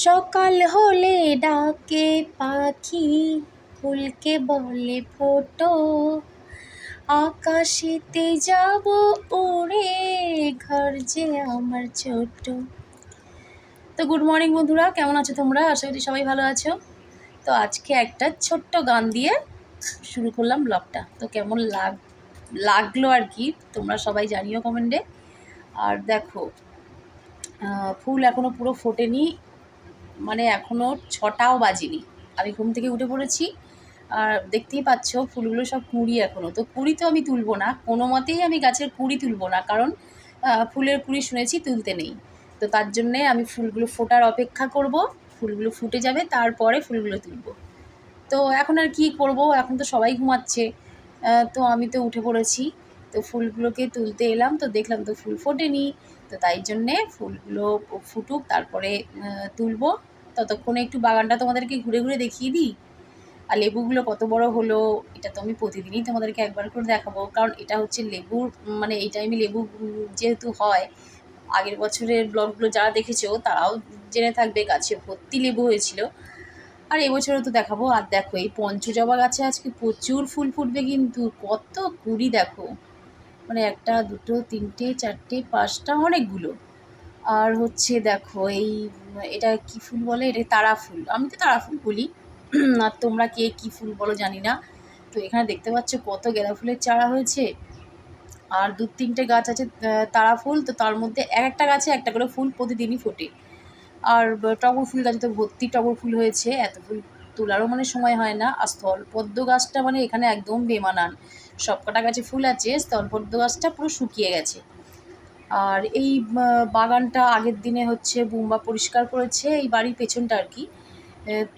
সকাল হলে ডাকে পাখি, ফুলকে বলে ফোটো। আকাশেতে যাব উড়ে ঘর যে আমার ছোট। তো গুড মর্নিং বন্ধুরা, কেমন আছো তোমরা? আশা করি সবাই ভালো আছো। তো আজকে একটা ছোট্ট গান দিয়ে শুরু করলাম ব্লগটা তো কেমন লাগ, লাগল আর কি, তোমরা সবাই জানিও কমেন্টে আর দেখো ফুল এখনও পুরো ফোটেনি। মানে এখনও ছটাও বাজেনি। আমি ঘুম থেকে উঠে পড়েছি। আর দেখতেই পাচ্ছ ফুলগুলো সব কুঁড়ি এখনও তো কুঁড়ি তো আমি তুলবো না। কোনো মতেই আমি গাছের কুঁড়ি তুলবো না। কারণ ফুলের কুঁড়ি শুনেছি তুলতে নেই। তো তার জন্যে আমি ফুলগুলো ফোটার অপেক্ষা করব। ফুলগুলো ফুটে যাবে, তারপরে ফুলগুলো তুলব। তো এখন আর কি করব? এখন তো সবাই ঘুমাচ্ছে। তো আমি তো উঠে পড়েছি। তো ফুলগুলোকে তুলতে এলাম। তো দেখলাম তো ফুল ফোটেনি। তো তাই জন্যে ফুলগুলো ফুটুক, তারপরে তুলবো। ততক্ষণে একটু বাগানটা তোমাদেরকে ঘুরে ঘুরে দেখিয়ে দিই। আর লেবুগুলো কত বড় হলো, এটা তো আমি প্রতিদিনই তোমাদেরকে একবার করে দেখাবো। কারণ এটা হচ্ছে লেবুর মানে এই টাইমে লেবু যেহেতু হয়, আগের বছরের ব্লগগুলো যারা দেখেছ, তারাও জেনে থাকবে গাছে ভর্তি লেবু হয়েছিল। আর এবছরও তো দেখাবো। আর দেখো, এই পঞ্চজবা গাছে আজকে প্রচুর ফুল ফুটবে কিন্তু, কত কুড়ি দেখো। মানে একটা, দুটো, তিনটে, চারটে, পাঁচটা, অনেকগুলো। আর হচ্ছে দেখো এই, এটা কি ফুল বলে? এটা তারা ফুল। আমি তো তারা ফুল বলি। আর তোমরা কে কি ফুল বলো জানি না। তো এখানে দেখতে পাচ্ছ কত গাঁদা ফুলের চারা হয়েছে। আর দু তিনটে গাছ আছে তারা ফুল। তো তার মধ্যে এক একটা গাছে একটা করে ফুল প্রতিদিনই ফোটে। আর টগর ফুল গাছে তো ভর্তি টগর ফুল হয়েছে। এত ফুল তোলারও মানে সময় হয় না। আর স্থলপদ্ম গাছটা মানে এখানে একদম বেমানান। সব কটা গাছে ফুল আছে, স্থলপদ্ম গাছটা পুরো শুকিয়ে গেছে। আর এই বাগানটা আগের দিনে হচ্ছে বুম্বা পরিষ্কার করেছে, এই বাড়ির পেছনটা আর কি।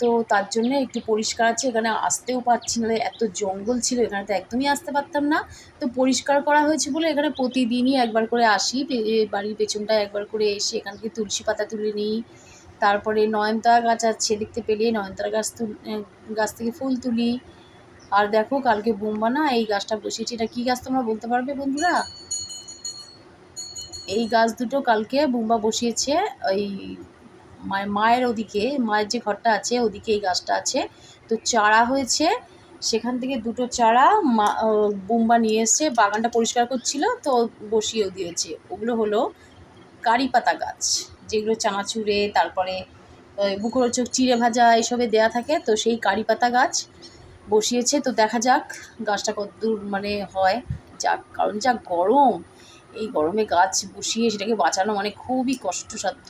তো তার জন্য একটু পরিষ্কার আছে, এখানে আসতেও পারছি না, এত জঙ্গল ছিল, এখানে তো একদমই আসতে পারতাম না। তো পরিষ্কার করা হয়েছে বলে এখানে প্রতিদিনই একবার করে আসি বাড়ির পেছনটায় একবার করে এসে এখান থেকে তুলসী পাতা তুলে নিই। তারপরে নয়নতারা গাছ আছে, দেখতে পেলে নয়নতারা গাছ তুল গাছ থেকে ফুল তুলি। আর দেখো কালকে বোম্বা না, এই গাছটা বসিয়েছি, এটা কী গাছ তোমরা বলতে পারবে বন্ধুরা? এই গাছ দুটো কালকে বুম্বা বসিয়েছে, ওই মায়ের ওদিকে, মায়ের যে ঘরটা আছে ওদিকে এই গাছটা আছে। তো চারা হয়েছে, সেখান থেকে দুটো চারা মা বুম্বা নিয়ে এসছে বাগানটা পরিষ্কার করছিল, তো বসিয়েও দিয়েছে। ওগুলো হলো কারি পাতা গাছ, যেগুলো চানাচুরে, তারপরে বুকোর চোখ চিড়ে ভাজা এসবে দেয়া থাকে, তো সেই কারি পাতা গাছ বসিয়েছে। তো দেখা যাক গাছটা কতদূর মানে হয়, যাক, কারণ যা গরম এই গরমে গাছ বসিয়ে সেটাকে বাঁচানো মানে খুবই কষ্টসাধ্য।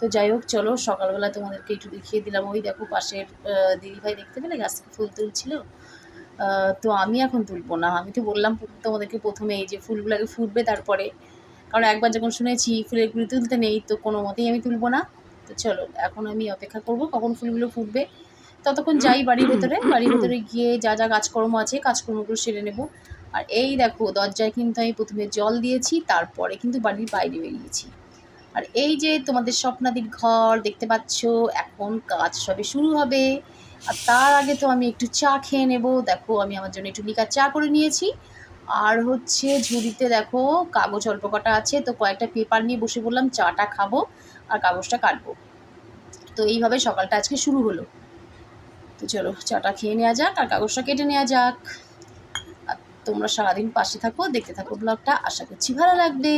তো যাই হোক, চলো সকালবেলা তোমাদেরকে একটু দেখিয়ে দিলাম। ওই দেখো পাশের দিদিভাই দেখতে পেলে? গাছ থেকে ফুল তুলছিল। তো আমি এখন তুলবো না। আমি তো বললাম তোমাদেরকে প্রথমে এই যে ফুলগুলোকে ফুটবে তারপরে। কারণ একবার যখন শুনেছি ফুলের গুলি তুলতে নেই, তো কোনো মতেই আমি তুলবো না। তো চলো, এখন আমি অপেক্ষা করব কখন ফুলগুলো ফুটবে। ততক্ষণ যাই বাড়ির ভেতরে। বাড়ির ভেতরে গিয়ে যা যা কাজকর্ম আছে, কাজকর্মগুলো সেরে নেব। আর এই দেখো, দরজায় কিন্তু আমি প্রথমে জল দিয়েছি, তারপরে কিন্তু বাড়ির বাইরে বেরিয়েছি। আর এই যে তোমাদের স্বপ্নাদির ঘর, দেখতে পাচ্ছ, এখন কাজ সবে শুরু হবে। আর তার আগে তো আমি একটু চা খেয়ে নেব। দেখো, আমি আমার জন্য একটু লিকার চা করে নিয়েছি। আর হচ্ছে ঝুড়িতে দেখো, কাগজ অল্প কটা আছে, তো কয়েকটা পেপার নিয়ে বসে বললাম, চাটা খাব আর কাগজটা কাটবো। তো এইভাবে সকালটা আজকে শুরু হলো। তো চলো, চাটা খেয়ে নেওয়া যাক আর কাগজটা কেটে নেওয়া যাক। তোমরা সারাদিন পাশে থাকো দেখতে থাকো ব্লগটা। আশা করছি ভালো লাগবে।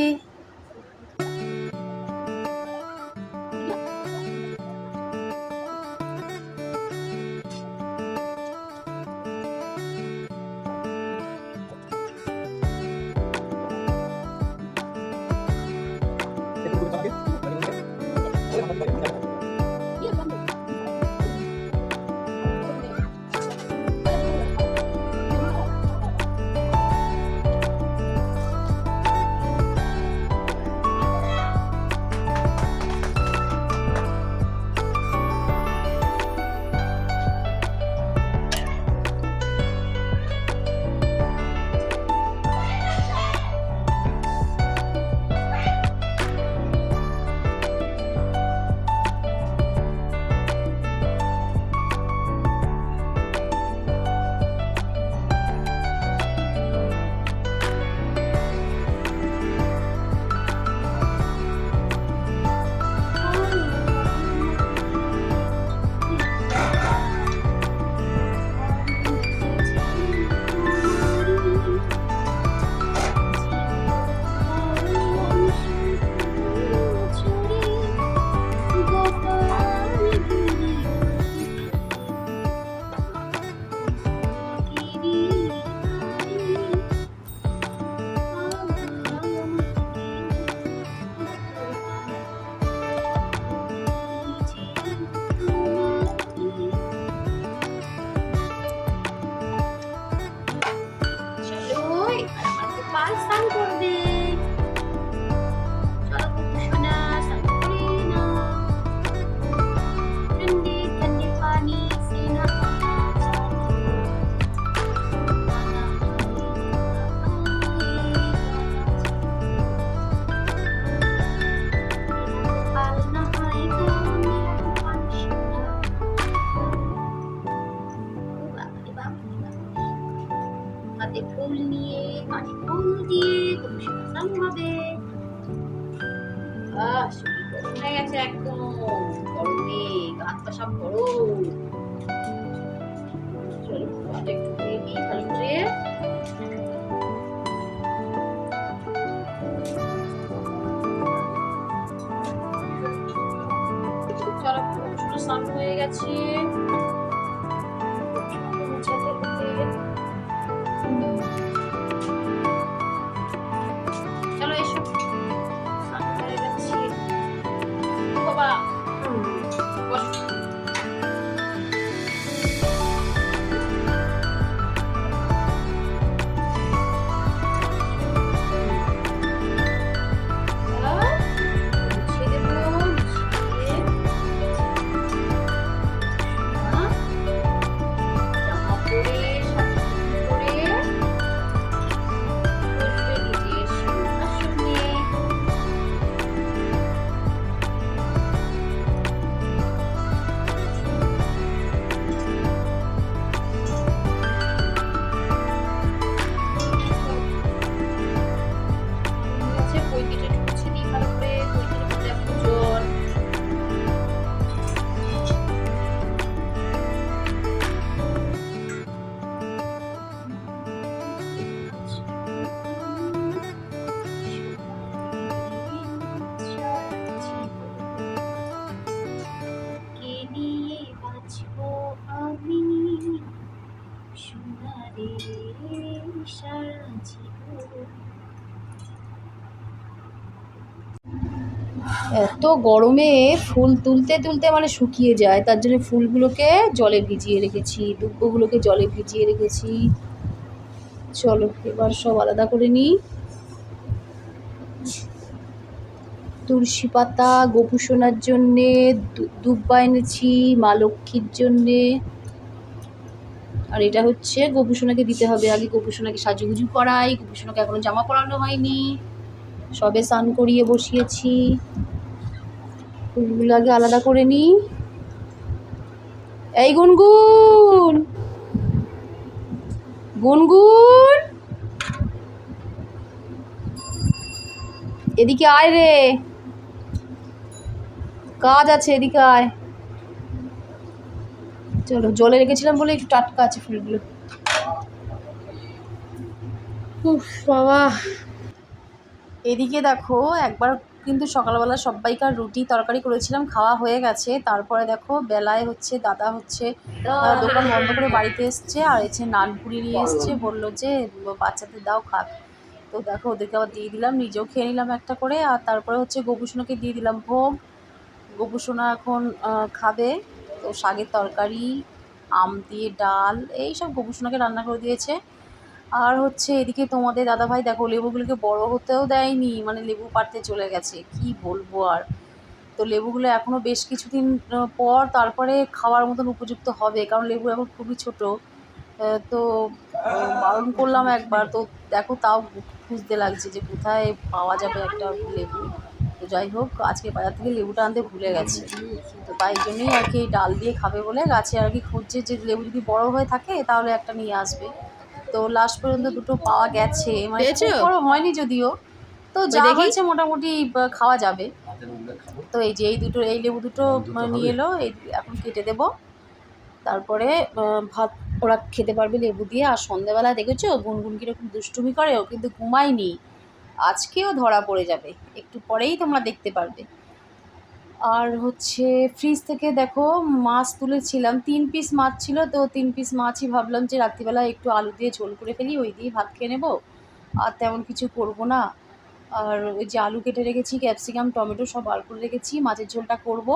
গাছ এত গরমে ফুল তুলতে তুলতে মানে শুকিয়ে যায়, তার জন্য ফুলগুলোকে জলে ভিজিয়ে রেখেছি দুব্বগুলোকে জলে ভিজিয়ে রেখেছি। চলো, এবার সব আলাদা করে নিই। তুলসী পাতা গোপুসোনার জন্যে দুব্বা এনেছি, মা লক্ষ্মীর জন্যে। আর এটা হচ্ছে গোপুসোনাকে দিতে হবে। আগে গোপুসোনাকে সাজুগুজু করাই গোপুসোনাকে এখনও জামা পরানো হয়নি। সবে স্নান করিয়ে বসিয়েছি। ফুলগুলো আগে আলাদা করে নিই এই গুনগুন! গুনগুন! এদিকে আয় রে। কাজ আছে, এদিকে আয়। চলো, জলে রেখেছিলাম বলে একটু টাটকা আছে ফুলগুলো। উফ, বাবা। এদিকে দেখো, একবার কিন্তু সকালবেলা সবাইকার রুটি তরকারি করেছিলাম, খাওয়া হয়ে গেছে। তারপরে দেখো, বেলায় হচ্ছে, দাদা হচ্ছে দোকান বন্ধ করে বাড়িতে এসছে, আর এসে নানপুরি নিয়ে এসছে, বলল যে বাচ্চাদের দাও, খাক। তো দেখো, ওদেরকে আবার দিয়ে দিলাম, নিজেও খেয়ে নিলাম একটা করে, আর তারপরে হচ্ছে গোপুসোনাকে দিয়ে দিলাম ভোগ। গোপুসোনা এখন খাবে, তো শাকের তরকারি, আম দিয়ে ডাল, এই সব গোপুসোনাকে রান্না করে দিয়েছে। আর হচ্ছে এদিকে তোমাদের দাদাভাই, দেখো লেবুগুলোকে বড় হতেও দেয়নি মানে লেবু পাড়তে চলে গেছে। কি বলব আর? তো লেবুগুলো এখনও বেশ কিছুদিন পর তারপরে খাওয়ার মতন উপযুক্ত হবে, কারণ লেবু এখন খুবই ছোট। তো বারণ করলাম একবার। তো দেখো তাও খুঁজতে লাগছে যে কোথায় পাওয়া যাবে একটা লেবু। তো যাই হোক, আজকে বাজার থেকে লেবুটা আনতে ভুলে গেছে। তো তাই জন্যই আর কি ডাল দিয়ে খাবে বলে গাছে আর কি খুঁজছে যে লেবু যদি বড় হয়ে থাকে তাহলে একটা নিয়ে আসবে। তো লাস্ট পর্যন্ত দুটো পাওয়া গেছে। মানে খুব বড় হয়নি যদিও। তো যা। হয়েছে মোটামুটি খাওয়া যাবে। তো এই যে এই দুটো এই লেবু দুটো নিয়ে এলো এই এখন কেটে দেবো। তারপরে ভাত ওরা খেতে পারবে লেবু দিয়ে। আর সন্ধ্যাবেলা দেখেছ গুনগুন কীরকম দুষ্টুমি করে ও কিন্তু ঘুমায়নি। আজকেও ধরা পড়ে যাবে। একটু পরেই তোমরা দেখতে পারবে। আর হচ্ছে ফ্রিজ থেকে দেখো মাছ তুলেছিলাম। তিন পিস মাছ ছিল, তো তিন পিস মাছই ভাবলাম যে রাত্রিবেলা একটু আলু দিয়ে ঝোল করে ফেলি, ওই দিয়ে ভাত খেয়ে নেব। আর তেমন কিছু করব না। আর ওই যে আলু কেটে রেখেছি ক্যাপসিকাম টমেটো সব বার করে রেখেছি, মাছের ঝোলটা করব।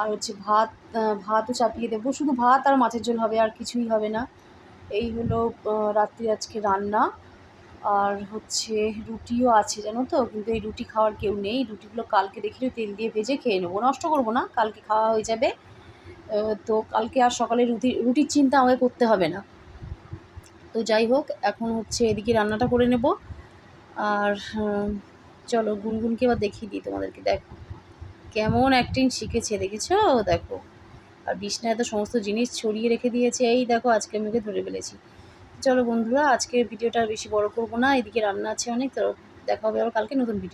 আর হচ্ছে ভাত ভাতও চাপিয়ে দেবো। শুধু ভাত আর মাছের ঝোল হবে, আর কিছুই হবে না। এই হলো রাত্রি আজকে রান্না। আর হচ্ছে রুটিও আছে, জানো তো? কিন্তু এই রুটি খাওয়ার কেউ নেই। রুটিগুলো কালকে দেখি তেল দিয়ে ভেজে খেয়ে নেব। নষ্ট করব না, কালকে খাওয়া হয়ে যাবে। তো কালকে আর সকালে রুটি, রুটির চিন্তা আমাকে করতে হবে না। তো যাই হোক, এখন হচ্ছে এদিকে রান্নাটা করে নেব। আর চলো গুনগুনকে এবার দেখিয়ে দিই তোমাদেরকে। দেখো, কেমন অ্যাক্টিং শিখেছে, দেখেছ? দেখো। আর বিছনায় তো সমস্ত জিনিস ছড়িয়ে রেখে দিয়েছে। এই দেখো, আজকে আমি ওকে ধরে ফেলেছি। চলো বন্ধুরা, আজকের ভিডিওটা বেশি বড় করব না, এদিকে রান্না আছে অনেক, তো দেখা হবে আবার কালকে নতুন ভিডিও